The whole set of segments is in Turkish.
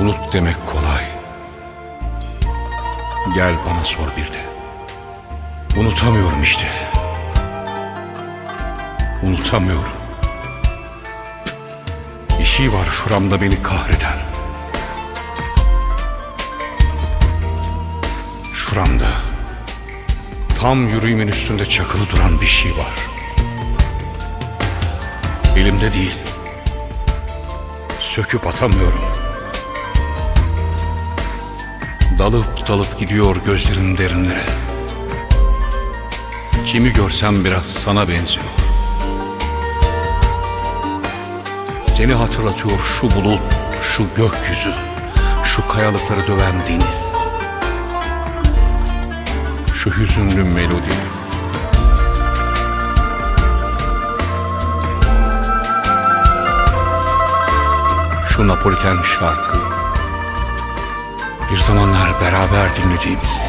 Unut demek kolay. Gel bana sor bir de. Unutamıyorum işte. Unutamıyorum. Bir şey var şuramda beni kahreden. Şuramda tam yüreğimin üstünde çakılı duran bir şey var. Elimde değil. Söküp atamıyorum. Dalıp dalıp gidiyor gözlerin derinlere. Kimi görsem biraz sana benziyor. Seni hatırlatıyor şu bulut, şu gökyüzü, şu kayalıkları döven deniz. Şu hüzünlü melodi. Şu Napoliten şarkı. Bir zamanlar beraber dinlediğimiz.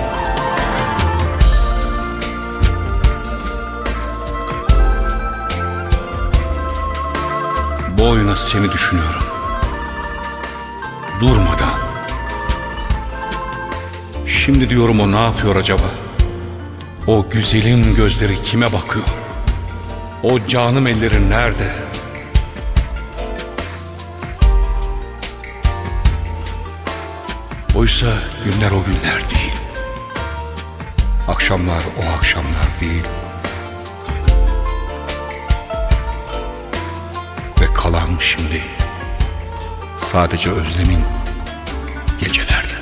Bu oyuna seni düşünüyorum. Durmadan. Şimdi diyorum o ne yapıyor acaba? O güzelim gözleri kime bakıyor? O canım elleri nerede? Oysa günler o günler değil. Akşamlar o akşamlar değil. Ve kalan şimdi sadece özlemin gecelerde.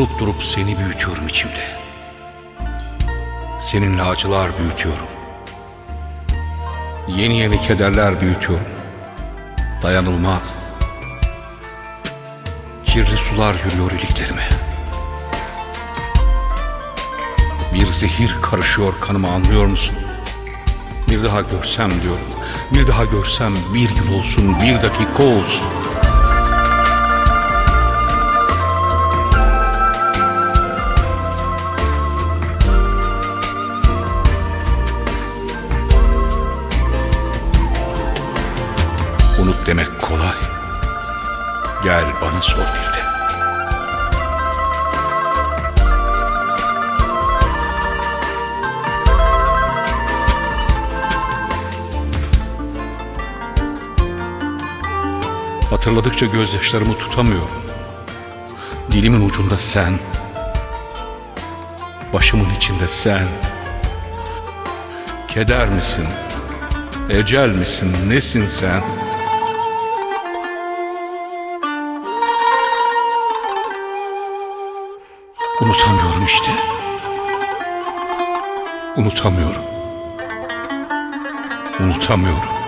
Durup durup seni büyütüyorum içimde. Seninle acılar büyütüyorum. Yeni yeni kederler büyütüyorum. Dayanılmaz. Kirli sular yürüyor iliklerime. Bir zehir karışıyor kanıma anlıyor musun? Bir daha görsem diyorum. Bir daha görsem bir gün olsun, bir dakika olsun. Demek kolay. Gel bana sor bir de. Hatırladıkça gözyaşlarımı tutamıyorum. Dilimin ucunda sen. Başımın içinde sen. Keder misin? Ecel misin? Nesin sen? Unutamıyorum işte. Unutamıyorum. Unutamıyorum.